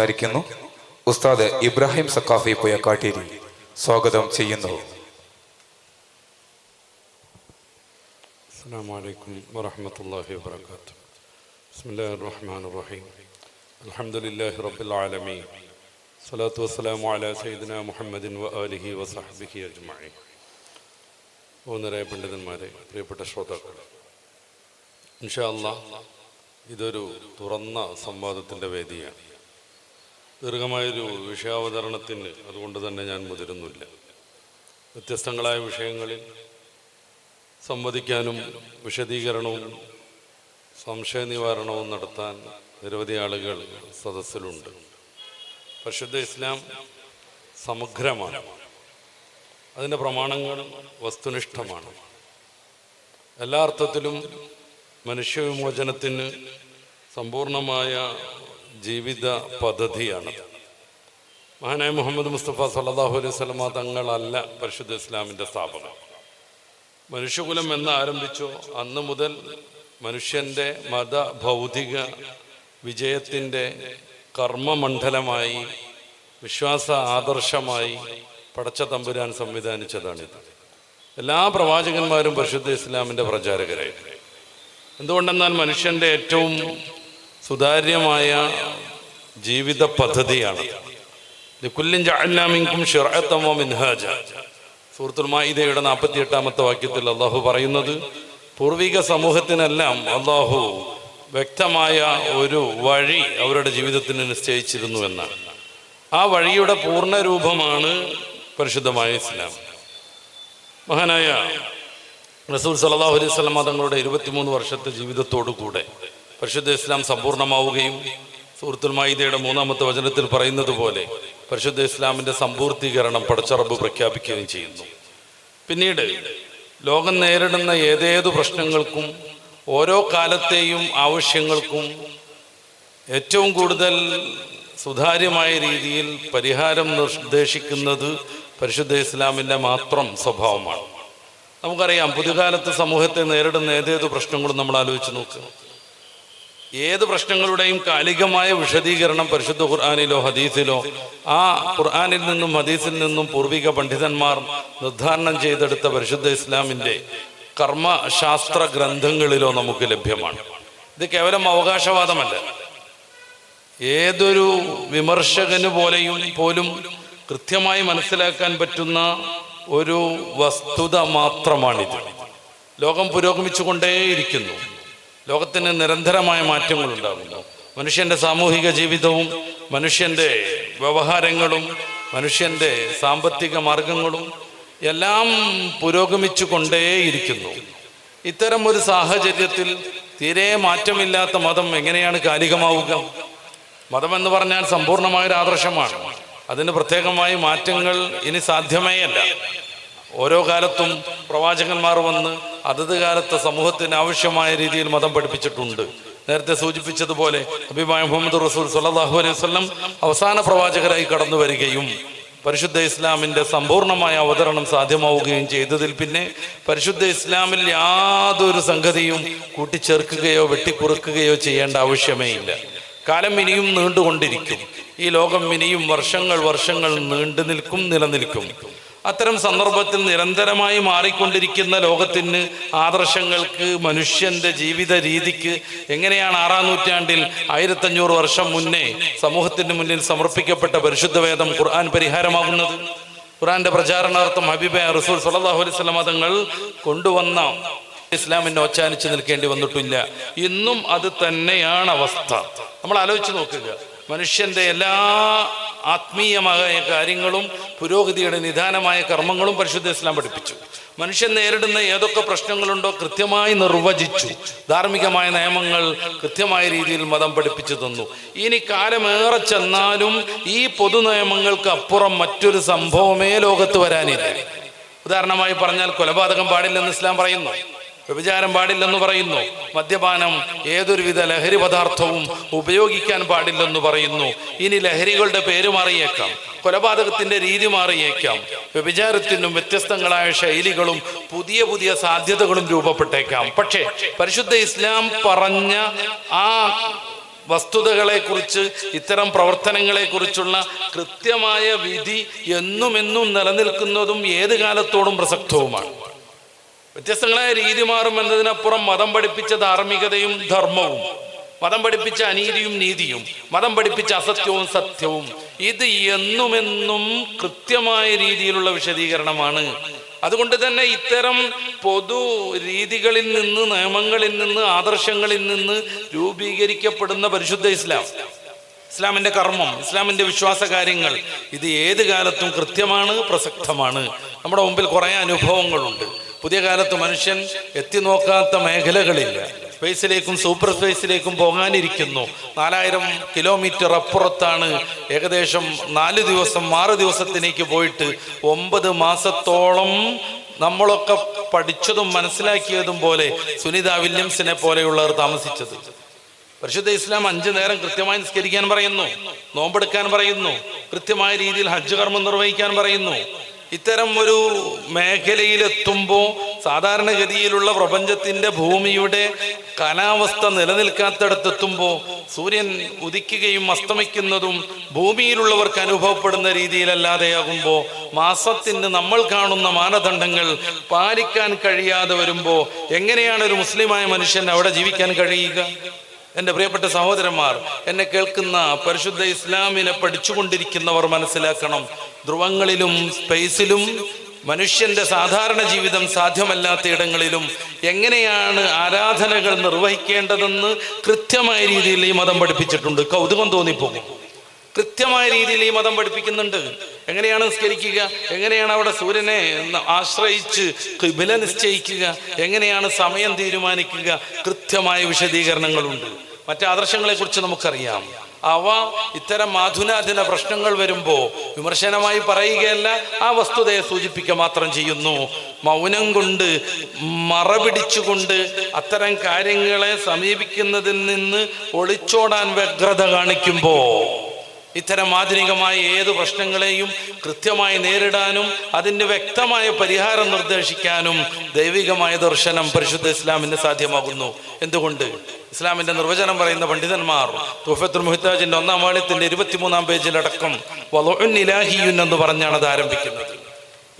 സംസാരിക്കുന്നു ഉസ്താദ് ഇബ്രാഹിം സക്കാഫി പുയക്കാട്ടേരി സ്വാഗതം ചെയ്യുന്നു السلام عليكم ورحمة الله وبركاته بسم الله الرحمن الرحيم الحمد لله رب العالمين صلاة والسلام على سيدنا محمد وآله وصحبه أجمعين ബഹുന്നരായ പണ്ഡിതന്മാരെ പ്രിയപ്പെട്ട ശ്രോതാക്കൾ ഇൻഷാ അല്ലാ ഇതൊരു തുറന്ന സംവാദത്തിൻ്റെ വേദിയാണ് ദീർഘമായൊരു വിഷയാവതരണത്തിന് അതുകൊണ്ട് തന്നെ ഞാൻ മുതിരുന്നില്ല. വ്യത്യസ്തങ്ങളായ വിഷയങ്ങളിൽ സംവദിക്കാനും വിശദീകരണവും സംശയ നിവാരണവും നടത്താൻ നിരവധി ആളുകൾ സദസ്സിലുണ്ട്. പരിശുദ്ധ ഇസ്ലാം സമഗ്രമാണ്. അതിന്റെ പ്രമാണങ്ങൾ വസ്തുനിഷ്ഠമാണ്. എല്ലാ അർത്ഥത്തിലും മനുഷ്യവിമോചനത്തിന് സമ്പൂർണമായ ജീവിത പദ്ധതിയാണ് മഹാനായ മുഹമ്മദ് മുസ്തഫ സല്ലാഹു അലൈഹി സ്വലമ തങ്ങളല്ല പരിശുദ്ധ ഇസ്ലാമിന്റെ സ്ഥാപനം. മനുഷ്യകുലം എന്ന് ആരംഭിച്ചു അന്ന് മുതൽ മനുഷ്യന്റെ മത ഭൗതിക വിജയത്തിന്റെ കർമ്മമണ്ഡലമായി വിശ്വാസ ആദർശമായി പടച്ച തമ്പുരാൻ സംവിധാനിച്ചതാണിത്. എല്ലാ പ്രവാചകന്മാരും പരിശുദ്ധ ഇസ്ലാമിന്റെ പ്രചാരകരായിരുന്നു. എന്തുകൊണ്ടെന്നാൽ മനുഷ്യന്റെ ഏറ്റവും സുതാര്യമായ ജീവിത പദ്ധതിയാണ്. സുഹൃത്തുമായിതയുടെ സൂറത്തുൽ നാൽപ്പത്തി എട്ടാമത്തെ വാക്യത്തിൽ അള്ളാഹു പറയുന്നത് പൂർവിക സമൂഹത്തിനെല്ലാം അള്ളാഹു വ്യക്തമായ ഒരു വഴി അവരുടെ ജീവിതത്തിന് നിശ്ചയിച്ചിരുന്നു എന്നാണ്. ആ വഴിയുടെ പൂർണ രൂപമാണ് പരിശുദ്ധമായ ഇസ്ലാം. മഹാനായ റസൂൽ സലാഹു അലൈഹി സ്വലം തങ്ങളുടെ ഇരുപത്തിമൂന്ന് വർഷത്തെ ജീവിതത്തോടു കൂടെ പരിശുദ്ധ ഇസ്ലാം സമ്പൂർണമാവുകയും സുഹൃത്തുൽ മായിദയുടെ മൂന്നാമത്തെ വചനത്തിൽ പറയുന്നത് പോലെ പരിശുദ്ധ ഇസ്ലാമിന്റെ സമ്പൂർത്തീകരണം പടച്ചറബ് പ്രഖ്യാപിക്കുകയും ചെയ്യുന്നു. പിന്നീട് ലോകം നേരിടുന്ന ഏതേതു പ്രശ്നങ്ങൾക്കും ഓരോ കാലത്തെയും ആവശ്യങ്ങൾക്കും ഏറ്റവും കൂടുതൽ സുതാര്യമായ രീതിയിൽ പരിഹാരം നിർദ്ദേശിക്കുന്നത് പരിശുദ്ധ ഇസ്ലാമിന്റെ മാത്രം സ്വഭാവമാണ്. നമുക്കറിയാം പുതുകാലത്ത് സമൂഹത്തെ നേരിടുന്ന ഏതേതു പ്രശ്നങ്ങളും നമ്മൾ ആലോചിച്ച് നോക്കുക ഏത് പ്രശ്നങ്ങളുടെയും കാലികമായ വിശദീകരണം പരിശുദ്ധ ഖുർആാനിലോ ഹദീസിലോ ആ ഖുർആാനിൽ നിന്നും ഹദീസിൽ നിന്നും പൂർവിക പണ്ഡിതന്മാർ നിർദ്ധാരണം ചെയ്തെടുത്ത പരിശുദ്ധ ഇസ്ലാമിന്റെ കർമ്മശാസ്ത്ര ഗ്രന്ഥങ്ങളിലോ നമുക്ക് ലഭ്യമാണ്. ഇത് കേവലം അവകാശവാദമല്ല. ഏതൊരു വിമർശകന് പോലെയും പോലും കൃത്യമായി മനസ്സിലാക്കാൻ പറ്റുന്ന ഒരു വസ്തുത മാത്രമാണിത്. ലോകം പുരോഗമിച്ചുകൊണ്ടേയിരിക്കുന്നു. ലോകത്തിന് നിരന്തരമായ മാറ്റങ്ങൾ ഉണ്ടാകുന്നു മനുഷ്യന്റെ സാമൂഹിക ജീവിതവും മനുഷ്യന്റെ വ്യവഹാരങ്ങളും മനുഷ്യന്റെ സാമ്പത്തിക മാർഗങ്ങളും എല്ലാം പുരോഗമിച്ചു കൊണ്ടേയിരിക്കുന്നു ഇത്തരം ഒരു സാഹചര്യത്തിൽ തീരെ മാറ്റമില്ലാത്ത മതം എങ്ങനെയാണ് കാലികമാവുക? മതം എന്ന് പറഞ്ഞാൽ സമ്പൂർണമായ ഒരു ആദർശമാണ്. അതിന് പ്രത്യേകമായി മാറ്റങ്ങൾ ഇനി സാധ്യമേ അല്ല ഓരോ കാലത്തും പ്രവാചകന്മാർ വന്ന് അതത് കാലത്തെ സമൂഹത്തിന് ആവശ്യമായ രീതിയിൽ മതം പഠിപ്പിച്ചിട്ടുണ്ട്. നേരത്തെ സൂചിപ്പിച്ചതുപോലെ അഭിമായ മുഹമ്മദ് റസൂൽ സല്ലാഹു അലൈഹി വസ്ലം അവസാന പ്രവാചകരായി കടന്നു വരികയും പരിശുദ്ധ ഇസ്ലാമിന്റെ സമ്പൂർണമായ അവതരണം സാധ്യമാവുകയും ചെയ്തതിൽ പിന്നെ പരിശുദ്ധ ഇസ്ലാമിൽ യാതൊരു സംഗതിയും കൂട്ടിച്ചേർക്കുകയോ വെട്ടിക്കുറുക്കുകയോ ചെയ്യേണ്ട ആവശ്യമേ ഇല്ല. കാലം ഇനിയും നീണ്ടുകൊണ്ടിരിക്കും. ഈ ലോകം ഇനിയും വർഷങ്ങൾ വർഷങ്ങൾ നീണ്ടു നിൽക്കും നിലനിൽക്കും. അത്തരം സന്ദർഭത്തിൽ നിരന്തരമായി മാറിക്കൊണ്ടിരിക്കുന്ന ലോകത്തിന് ആദർശങ്ങൾക്ക് മനുഷ്യന്റെ ജീവിത രീതിക്ക് എങ്ങനെയാണ് ആറാം നൂറ്റാണ്ടിൽ ആയിരത്തഞ്ഞൂറ് വർഷം മുന്നേ സമൂഹത്തിന് മുന്നിൽ സമർപ്പിക്കപ്പെട്ട പരിശുദ്ധ വേദം ഖുർആൻ പരിഹാരമാകുന്നത്? ഖുർആന്റെ പ്രചാരണാർത്ഥം ഹബീബ റസൂൽ സലാഹു അലൈഹി സ്വലമ തങ്ങൾ കൊണ്ടുവന്ന ഇസ്ലാമിനെ ഒച്ചാനിച്ച് നിൽക്കേണ്ടി വന്നിട്ടില്ല. ഇന്നും അത് തന്നെയാണ് അവസ്ഥ. നമ്മൾ ആലോചിച്ച് നോക്കുക. മനുഷ്യന്റെ എല്ലാ ആത്മീയമായ കാര്യങ്ങളും പുരോഗതിയുടെ നിദാനമായ കർമ്മങ്ങളും പരിശുദ്ധ ഇസ്ലാം പഠിപ്പിച്ചു. മനുഷ്യൻ നേരിടുന്ന ഏതൊക്കെ പ്രശ്നങ്ങളുണ്ടോ കൃത്യമായി നിർവചിച്ചു. ധാർമ്മികമായ നിയമങ്ങൾ കൃത്യമായ രീതിയിൽ മതം പഠിപ്പിച്ചു തന്നു. ഇനി കാലമേറെ ചെന്നാലും ഈ പൊതു നിയമങ്ങൾക്ക് അപ്പുറം മറ്റൊരു സംഭവമേ ലോകത്ത് വരാനില്ല. ഉദാഹരണമായി പറഞ്ഞാൽ കൊലപാതകം പാടില്ലെന്ന് ഇസ്ലാം പറയുന്നു. വ്യഭിചാരം പാടില്ലെന്ന് പറയുന്നു. മദ്യപാനം ഏതൊരുവിധ ലഹരി പദാർത്ഥവും ഉപയോഗിക്കാൻ പാടില്ലെന്ന് പറയുന്നു. ഇനി ലഹരികളുടെ പേര് മാറിയേക്കാം. കൊലപാതകത്തിന്റെ രീതി മാറിയേക്കാം. വ്യഭിചാരത്തിനും വ്യത്യസ്തങ്ങളായ ശൈലികളും പുതിയ പുതിയ സാധ്യതകളും രൂപപ്പെട്ടേക്കാം. പക്ഷേ പരിശുദ്ധ ഇസ്ലാം പറഞ്ഞ ആ വസ്തുതകളെ കുറിച്ച് ഇത്തരം പ്രവർത്തനങ്ങളെക്കുറിച്ചുള്ള കൃത്യമായ വിധി എന്നും എന്നും നിലനിൽക്കുന്നതും ഏത് കാലത്തോടും പ്രസക്തവുമാണ്. വ്യത്യസ്തങ്ങളായ രീതി മാറും എന്നതിനപ്പുറം മതം പഠിപ്പിച്ച ധാർമ്മികതയും ധർമ്മവും മതം പഠിപ്പിച്ച അനീതിയും നീതിയും മതം പഠിപ്പിച്ച അസത്യവും സത്യവും. ഇത് എന്നുമെന്നും കൃത്യമായ രീതിയിലുള്ള വിശദീകരണമാണ്. അതുകൊണ്ട് തന്നെ ഇത്തരം പൊതു രീതികളിൽ നിന്ന് നിയമങ്ങളിൽ നിന്ന് ആദർശങ്ങളിൽ നിന്ന് രൂപീകരിക്കപ്പെടുന്ന പരിശുദ്ധ ഇസ്ലാം ഇസ്ലാമിന്റെ കർമ്മം ഇസ്ലാമിന്റെ വിശ്വാസ കാര്യങ്ങൾ ഇത് ഏത് കാലത്തും കൃത്യമാണ് പ്രസക്തമാണ്. നമ്മുടെ മുമ്പിൽ കുറേ അനുഭവങ്ങളുണ്ട്. പുതിയ കാലത്ത് മനുഷ്യൻ എത്തി നോക്കാത്ത മേഖലകളില്ല. സ്പേസിലേക്കും സൂപ്പർ സ്പേസിലേക്കും പോകാനിരിക്കുന്നു. നാലായിരം കിലോമീറ്റർ അപ്പുറത്താണ് ഏകദേശം നാല് ദിവസം ആറ് ദിവസത്തിലേക്ക് പോയിട്ട് ഒമ്പത് മാസത്തോളം നമ്മളൊക്കെ പഠിച്ചതും മനസ്സിലാക്കിയതും പോലെ സുനിത വില്യംസിനെ പോലെയുള്ളവർ താമസിച്ചത്. പരിശുദ്ധ ഇസ്ലാം അഞ്ചു നേരം കൃത്യമായി നിസ്കരിക്കാൻ പറയുന്നു നോമ്പെടുക്കാൻ പറയുന്നു കൃത്യമായ രീതിയിൽ ഹജ്ജ് കർമ്മം നിർവഹിക്കാൻ പറയുന്നു. ഇത്തരം ഒരു മേഖലയിലെത്തുമ്പോൾ സാധാരണഗതിയിലുള്ള പ്രപഞ്ചത്തിന്റെ ഭൂമിയുടെ കാലാവസ്ഥ നിലനിൽക്കാത്തടത്തെത്തുമ്പോൾ സൂര്യൻ ഉദിക്കുകയും അസ്തമിക്കുന്നതും ഭൂമിയിലുള്ളവർക്ക് അനുഭവപ്പെടുന്ന രീതിയിലല്ലാതെയാകുമ്പോൾ മാസത്തിന് നമ്മൾ കാണുന്ന മാനദണ്ഡങ്ങൾ പാലിക്കാൻ കഴിയാതെ വരുമ്പോൾ എങ്ങനെയാണ് ഒരു മുസ്ലിമായ മനുഷ്യൻ അവിടെ ജീവിക്കാൻ കഴിയുക? എന്റെ പ്രിയപ്പെട്ട സഹോദരന്മാർ എന്നെ കേൾക്കുന്ന പരിശുദ്ധ ഇസ്ലാമിനെ പഠിച്ചുകൊണ്ടിരിക്കുന്നവർ മനസ്സിലാക്കണം. ധ്രുവങ്ങളിലും സ്പേസിലും മനുഷ്യന്റെ സാധാരണ ജീവിതം സാധ്യമല്ലാത്ത ഇടങ്ങളിലും എങ്ങനെയാണ് ആരാധനകൾ നിർവഹിക്കേണ്ടതെന്ന് കൃത്യമായ രീതിയിൽ ഈ മതം പഠിപ്പിച്ചിട്ടുണ്ട്. കൗതുകം തോന്നിപ്പോകും. കൃത്യമായ രീതിയിൽ ഈ മതം പഠിപ്പിക്കുന്നുണ്ട്. എങ്ങനെയാണ് നിസ്കരിക്കുക? എങ്ങനെയാണ് അവിടെ സൂര്യനെ ആശ്രയിച്ച് വില നിശ്ചയിക്കുക? എങ്ങനെയാണ് സമയം തീരുമാനിക്കുക? കൃത്യമായ വിശദീകരണങ്ങളുണ്ട്. മറ്റു ആദർശങ്ങളെ കുറിച്ച് നമുക്കറിയാം. അവ ഇത്തരം ആധുനാധുന പ്രശ്നങ്ങൾ വരുമ്പോൾ വിമർശനമായി പറയുകയല്ല ആ വസ്തുതയെ സൂചിപ്പിക്കുക മാത്രം ചെയ്യുന്നു. മൗനം കൊണ്ട് മറ പിടിച്ചുകൊണ്ട് അത്തരം കാര്യങ്ങളെ സമീപിക്കുന്നതിൽ നിന്ന് ഒളിച്ചോടാൻ വ്യഗ്രത കാണിക്കുമ്പോൾ ഇത്തരം ആധുനികമായ ഏത് പ്രശ്നങ്ങളെയും കൃത്യമായി നേരിടാനും അതിന് വ്യക്തമായ പരിഹാരം നിർദ്ദേശിക്കാനും ദൈവികമായ ദർശനം പരിശുദ്ധ ഇസ്ലാമിന് സാധ്യമാകുന്നു. എന്തുകൊണ്ട്? ഇസ്ലാമിന്റെ നിർവചനം പറയുന്ന പണ്ഡിതന്മാർ തുഫത്തുൽ മുഹിത്താജിന്റെ ഒന്നാം വാള്യത്തിന്റെ ഇരുപത്തിമൂന്നാം പേജിലടക്കം വലോൻ ഇലാഹിയുൻ എന്ന് പറഞ്ഞാണ് അത് ആരംഭിക്കുന്നത്.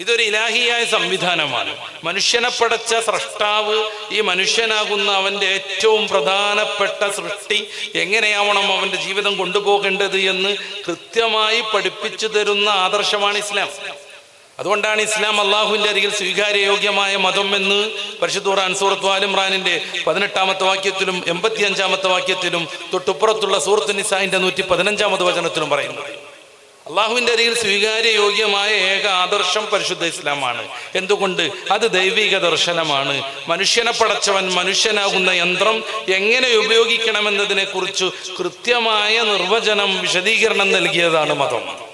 ഇതൊരു ഇലാഹിയായ സംവിധാനമാണ്. മനുഷ്യനെ പടച്ച സൃഷ്ടാവ് ഈ മനുഷ്യനാകുന്ന അവന്റെ ഏറ്റവും പ്രധാനപ്പെട്ട സൃഷ്ടി എങ്ങനെയാവണം അവന്റെ ജീവിതം കൊണ്ടുപോകേണ്ടത് എന്ന് കൃത്യമായി പഠിപ്പിച്ചു തരുന്ന ആദർശമാണ് ഇസ്ലാം. അതുകൊണ്ടാണ് ഇസ്ലാം അള്ളാഹുവിന്റെ അരികിൽ സ്വീകാര്യയോഗ്യമായ മതം എന്ന് പരിശുദ്ധ ഖുർആൻ സൂറത്ത് പതിനെട്ടാമത്തെ വാക്യത്തിലും എൺപത്തി അഞ്ചാമത്തെ വാക്യത്തിലും തൊട്ടുപ്പുറത്തുള്ള സൂറത്ത് നിസായിന്റെ നൂറ്റി പതിനഞ്ചാമത് വചനത്തിലും പറയുന്നത് അള്ളാഹുവിന്റെ അരികിൽ സ്വീകാര്യയോഗ്യമായ ഏക ആദർശം പരിശുദ്ധ ഇസ്ലാമാണ്. എന്തുകൊണ്ട്? അത് ദൈവിക ദർശനമാണ്. മനുഷ്യനെ പടച്ചവൻ മനുഷ്യനാകുന്ന യന്ത്രം എങ്ങനെ ഉപയോഗിക്കണമെന്നതിനെ കുറിച്ച് കൃത്യമായ നിർവചനം വിശദീകരണം നൽകിയതാണ് മതം.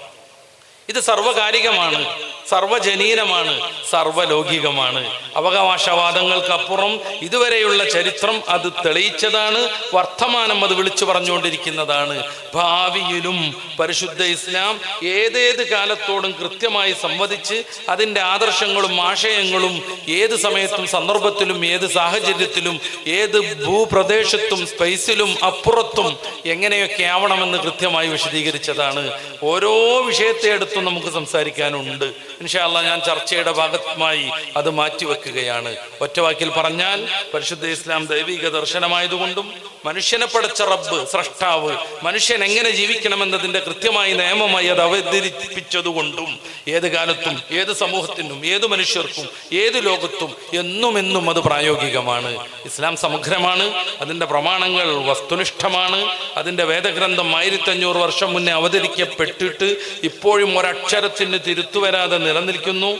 ഇത് സർവകാലികമാണ് സർവജനീനമാണ് സർവലൗകികമാണ്. അവകാശവാദങ്ങൾക്കപ്പുറം ഇതുവരെയുള്ള ചരിത്രം അത് തെളിയിച്ചതാണ് വർത്തമാനം അത് വിളിച്ചു പറഞ്ഞുകൊണ്ടിരിക്കുന്നതാണ്. ഭാവിയിലും പരിശുദ്ധ ഇസ്ലാം ഏതേത് കാലത്തോടും കൃത്യമായി സംവദിച്ച് അതിന്റെ ആദർശങ്ങളും ആശയങ്ങളും ഏത് സമയത്തും സന്ദർഭത്തിലും ഏത് സാഹചര്യത്തിലും ഏത് ഭൂപ്രദേശത്തും സ്പേസിലും അപ്പുറത്തും എങ്ങനെയൊക്കെ ആവണമെന്ന് കൃത്യമായി വിശദീകരിച്ചതാണ്. ഓരോ വിഷയത്തെ എടുത്തും നമുക്ക് സംസാരിക്കാനുണ്ട്. ഇൻഷാല്ല ഞാൻ ചർച്ചയുടെ ഭാഗമായി അത് മാറ്റിവെക്കുകയാണ്. ഒറ്റവാക്കിൽ പറഞ്ഞാൽ പരിശുദ്ധ ഇസ്ലാം ദൈവിക ദർശനമായതുകൊണ്ടും മനുഷ്യനെ പടച്ച റബ്ബ് സ്രഷ്ടാവ് മനുഷ്യൻ എങ്ങനെ ജീവിക്കണമെന്നതിന്റെ കൃത്യമായി നിയമമായി അത് അവതരിപ്പിച്ചതുകൊണ്ടും ഏത് കാലത്തും ഏത് സമൂഹത്തിനും ഏത് മനുഷ്യർക്കും ഏത് ലോകത്തും എന്നും എന്നും അത് പ്രായോഗികമാണ്. ഇസ്ലാം സമഗ്രമാണ് അതിന്റെ പ്രമാണങ്ങൾ വസ്തുനിഷ്ഠമാണ് അതിന്റെ വേദഗ്രന്ഥം ആയിരത്തി അഞ്ഞൂറ് വർഷം മുന്നേ അവതരിക്കപ്പെട്ടിട്ട് ഇപ്പോഴും ഒരക്ഷരത്തിന് തിരുത്തുവരാതെ നിലനിൽക്കുന്നു.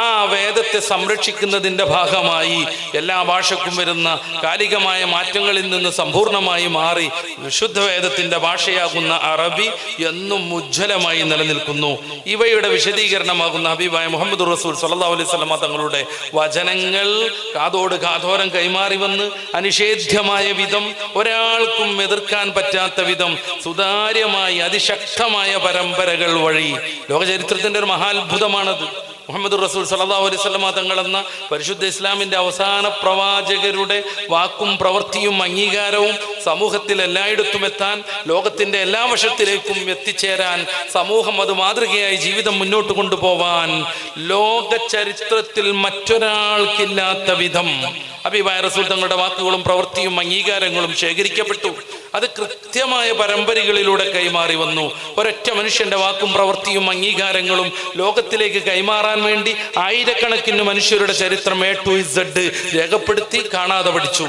ആ വേദത്തെ സംരക്ഷിക്കുന്നതിന്റെ ഭാഗമായി എല്ലാ ഭാഷക്കും വരുന്ന കാലികമായ മാറ്റങ്ങളിൽ നിന്ന് സമ്പൂർണമായി മാറി വിശുദ്ധ വേദത്തിന്റെ ഭാഷയാകുന്ന അറബി എന്നും ഉജ്ജ്വലമായി നിലനിൽക്കുന്നു. ഇവയുടെ വിശദീകരണമാകുന്ന ഹബീബായ മുഹമ്മദ് റസൂൽ സല്ലാ അലൈഹി വസല്ലമ തങ്ങളുടെ വചനങ്ങൾ കാതോട് കാതോരം കൈമാറി വന്ന് അനിഷേധ്യമായ വിധം ഒരാൾക്കും എതിർക്കാൻ പറ്റാത്ത വിധം സുതാര്യമായി അതിശക്തമായ പരമ്പരകൾ വഴി ലോകചരിത്രത്തിന്റെ ഒരു മഹാത്ഭുതമാണത് മുഹമ്മദ് റസൂൽ സല്ലല്ലാഹു അലൈഹി വസല്ലമ തങ്ങളെന്ന പരിശുദ്ധ ഇസ്ലാമിന്റെ അവസാന പ്രവാചകരുടെ വാക്കും പ്രവൃത്തിയും അംഗീകാരവും സമൂഹത്തിൽ എല്ലായിടത്തും എത്താൻ ലോകത്തിന്റെ എല്ലാ വശത്തിലേക്കും എത്തിച്ചേരാൻ സമൂഹം അത് മാതൃകയായി ജീവിതം മുന്നോട്ട് കൊണ്ടുപോവാൻ ലോക ചരിത്രത്തിൽ മറ്റൊരാൾക്കില്ലാത്ത വിധം അബിബായ റസൂൽ തങ്ങളുടെ വാക്കുകളും പ്രവൃത്തിയും അംഗീകാരങ്ങളും ശേഖരിക്കപ്പെട്ടു അത് കൃത്യമായ പരമ്പരകളിലൂടെ കൈമാറി വന്നു. ഒരൊറ്റ മനുഷ്യന്റെ വാക്കും പ്രവൃത്തിയും അംഗീകാരങ്ങളും ലോകത്തിലേക്ക് കൈമാറാൻ വേണ്ടി ആയിരക്കണക്കിന് മനുഷ്യരുടെ ചരിത്രം എ ടു ഇസഡ് രേഖപ്പെടുത്തി കാണാതെ പഠിച്ചു.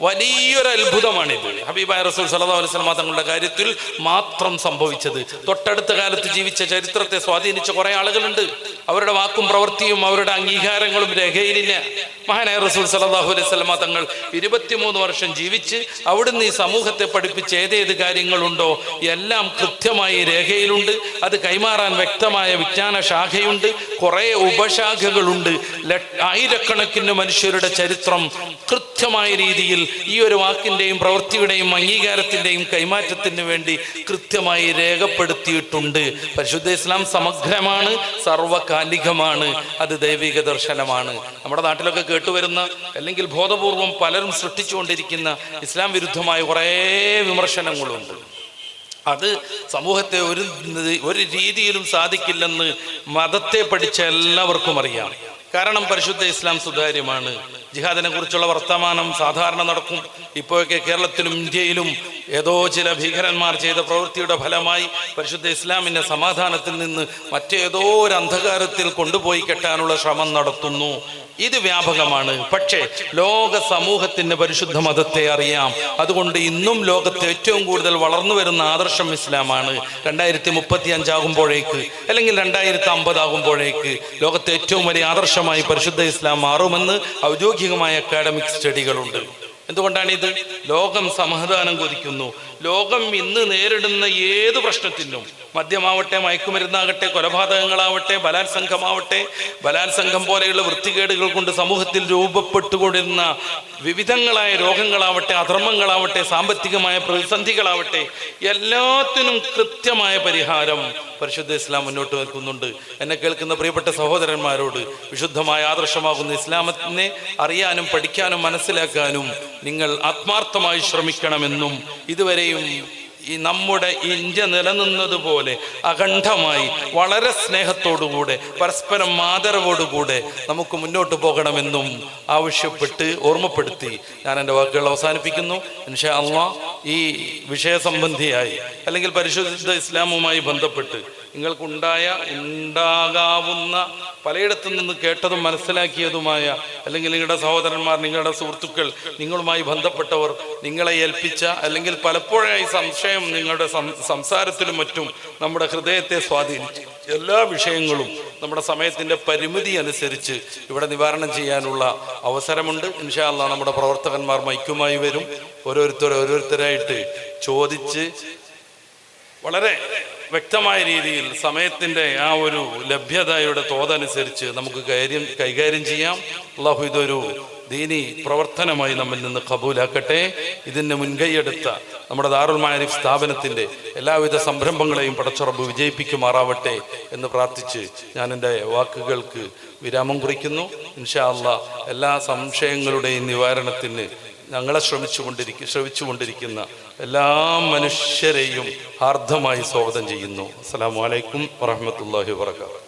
വലിയൊരു അത്ഭുതമാണിത്. ഹബീബായ റസൂൽ സല്ലല്ലാഹു അലൈഹി വസല്ലം തങ്ങളുടെ കാര്യത്തിൽ മാത്രം സംഭവിച്ചത്. തൊട്ടടുത്ത കാലത്ത് ജീവിച്ച ചരിത്രത്തെ സ്വാധീനിച്ച കുറെ ആളുകളുണ്ട്. അവരുടെ വാക്കും പ്രവൃത്തിയും അവരുടെ അംഗീകാരങ്ങളും രേഖയിലില്ല. മഹാനായ റസൂൽ സലാഹു അലൈഹി വസല്ലം തങ്ങൾ ഇരുപത്തിമൂന്ന് വർഷം ജീവിച്ച് അവിടുന്ന് ഈ സമൂഹത്തെ പഠിപ്പിച്ച ഏതേത് കാര്യങ്ങളുണ്ടോ എല്ലാം കൃത്യമായി രേഖയിലുണ്ട്. അത് കൈമാറാൻ വ്യക്തമായ വിജ്ഞാന ശാഖയുണ്ട്. കുറേ ഉപശാഖകളുണ്ട്. ആയിരക്കണക്കിന് മനുഷ്യരുടെ ചരിത്രം കൃത്യമായ രീതിയിൽ ഈ ഒരു വാക്കിന്റെയും പ്രവൃത്തിയുടെയും അംഗീകാരത്തിന്റെയും കൈമാറ്റത്തിന് വേണ്ടി കൃത്യമായി രേഖപ്പെടുത്തിയിട്ടുണ്ട്. പരിശുദ്ധ ഇസ്ലാം സമഗ്രമാണ് സർവകാലികമാണ് അത് ദൈവിക ദർശനമാണ്. നമ്മുടെ നാട്ടിലൊക്കെ കേട്ടുവരുന്ന അല്ലെങ്കിൽ ബോധപൂർവം പലരും സൃഷ്ടിച്ചുകൊണ്ടിരിക്കുന്ന ഇസ്ലാം വിരുദ്ധമായ കുറേ വിമർശനങ്ങളുണ്ട്. അത് സമൂഹത്തെ ഒരു ഒരു രീതിയിലും സാധിക്കില്ലെന്ന് മതത്തെ പഠിച്ച എല്ലാവർക്കും അറിയാം. കാരണം പരിശുദ്ധ ഇസ്ലാം സുതാര്യമാണ്. ജിഹാദിനെ കുറിച്ചുള്ള വർത്തമാനം സാധാരണ നടക്കും. ഇപ്പോഴൊക്കെ കേരളത്തിലും ഇന്ത്യയിലും ഏതോ ചില ഭീകരന്മാർ ചെയ്ത പ്രവൃത്തിയുടെ ഫലമായി പരിശുദ്ധ ഇസ്ലാമിന്റെ സമാധാനത്തിൽ നിന്ന് മറ്റേതോ ഒരു അന്ധകാരത്തിൽ കൊണ്ടുപോയി കെട്ടാനുള്ള ശ്രമം നടത്തുന്നു. ഇത് വ്യാപകമാണ്. പക്ഷേ ലോക സമൂഹത്തിന് പരിശുദ്ധ മതത്തെ അറിയാം. അതുകൊണ്ട് ഇന്നും ലോകത്ത് ഏറ്റവും കൂടുതൽ വളർന്നു വരുന്ന ആദർശം ഇസ്ലാമാണ്. രണ്ടായിരത്തി മുപ്പത്തി അഞ്ചാകുമ്പോഴേക്ക് അല്ലെങ്കിൽ രണ്ടായിരത്തി അമ്പതാകുമ്പോഴേക്ക് ലോകത്തെ ഏറ്റവും വലിയ ആദർശമായി പരിശുദ്ധ ഇസ്ലാം മാറുമെന്ന് ഔദ്യോഗികമായ അക്കാഡമിക് സ്റ്റഡികളുണ്ട്. എന്തുകൊണ്ടാണ് ഇത് ലോകം സമാധാനം കൊതിക്കുന്നു. ലോകം ഇന്ന് നേരിടുന്ന ഏത് പ്രശ്നത്തിനും മദ്യമാവട്ടെ മയക്കുമരുന്നാകട്ടെ കൊലപാതകങ്ങളാവട്ടെ ബലാത്സംഗമാവട്ടെ ബലാത്സംഗം പോലെയുള്ള വൃത്തികേടുകൾ കൊണ്ട് സമൂഹത്തിൽ രൂപപ്പെട്ടുകൊണ്ടിരുന്ന വിവിധങ്ങളായ രോഗങ്ങളാവട്ടെ അധർമ്മങ്ങളാവട്ടെ സാമ്പത്തികമായ പ്രതിസന്ധികളാവട്ടെ എല്ലാത്തിനും കൃത്യമായ പരിഹാരം പരിശുദ്ധ ഇസ്ലാം മുന്നോട്ട് വെക്കുന്നുണ്ട്. എന്നെ കേൾക്കുന്ന പ്രിയപ്പെട്ട സഹോദരന്മാരോട് വിശുദ്ധമായ ആദർശമാകുന്ന ഇസ്ലാമത്തിനെ അറിയാനും പഠിക്കാനും മനസ്സിലാക്കാനും നിങ്ങൾ ആത്മാർത്ഥമായി ശ്രമിക്കണമെന്നും ഇതുവരെയും ഈ നമ്മുടെ ഇന്ത്യ നിലനിന്നത് പോലെ അഖണ്ഡമായി വളരെ സ്നേഹത്തോടുകൂടെ പരസ്പരം ആദരവോടുകൂടെ നമുക്ക് മുന്നോട്ട് പോകണമെന്നും ആവശ്യപ്പെട്ട് ഓർമ്മപ്പെടുത്തി ഞാൻ എന്റെ വാക്കുകൾ അവസാനിപ്പിക്കുന്നു. അള്ളാ ഈ വിഷയസംബന്ധിയായി അല്ലെങ്കിൽ പരിശുദ്ധ ഇസ്ലാമുമായി ബന്ധപ്പെട്ട് നിങ്ങൾക്കുണ്ടായ ഉണ്ടാകാവുന്ന പലയിടത്തു നിന്ന് കേട്ടതും മനസ്സിലാക്കിയതുമായ അല്ലെങ്കിൽ നിങ്ങളുടെ സഹോദരന്മാർ നിങ്ങളുടെ സുഹൃത്തുക്കൾ നിങ്ങളുമായി ബന്ധപ്പെട്ടവർ നിങ്ങളെ ഏൽപ്പിച്ച അല്ലെങ്കിൽ പലപ്പോഴായി സംശയം നിങ്ങളുടെ സംസാരത്തിലും മറ്റും നമ്മുടെ ഹൃദയത്തെ സ്വാധീനിച്ചു. എല്ലാ വിഷയങ്ങളും നമ്മുടെ സമയത്തിന്റെ പരിമിതി അനുസരിച്ച് ഇവിടെ നിവാരണം ചെയ്യാനുള്ള അവസരമുണ്ട്. ഇൻഷാല്ല നമ്മുടെ പ്രവർത്തകന്മാർ മൈക്കുമായി വരും. ഓരോരുത്തർ ഓരോരുത്തരായിട്ട് ചോദിച്ച് വളരെ വ്യക്തമായ രീതിയിൽ സമയത്തിന്റെ ആ ഒരു ലഭ്യതയുടെ തോതനുസരിച്ച് നമുക്ക് കാര്യം കൈകാര്യം ചെയ്യാം. അള്ളാഹു ഇതൊരു ദീനി പ്രവർത്തനമായി നമ്മിൽ നിന്ന് കബൂലാക്കട്ടെ. ഇതിന് മുൻകൈയെടുത്ത നമ്മുടെ ദാറുൽ മാരിഫ് സ്ഥാപനത്തിന്റെ എല്ലാവിധ സംരംഭങ്ങളെയും പടച്ചുറപ്പ് വിജയിപ്പിക്കുമാറാവട്ടെ എന്ന് പ്രാർത്ഥിച്ച് ഞാൻ എന്റെ വാക്കുകൾക്ക് വിരാമം കുറിക്കുന്നു. ഇൻഷാ അള്ളാ എല്ലാ സംശയങ്ങളുടെയും നിവാരണത്തിന് ഞങ്ങളെ ശ്രമിച്ചുകൊണ്ടിരിക്കും ശ്രമിച്ചുകൊണ്ടിരിക്കുന്ന എല്ലാ മനുഷ്യരെയും ഹാർദമായി സ്വാഗതം ചെയ്യുന്നു. അസ്സാം വലൈക്കും വറഹമത്തല്ലാഹി വാത്തു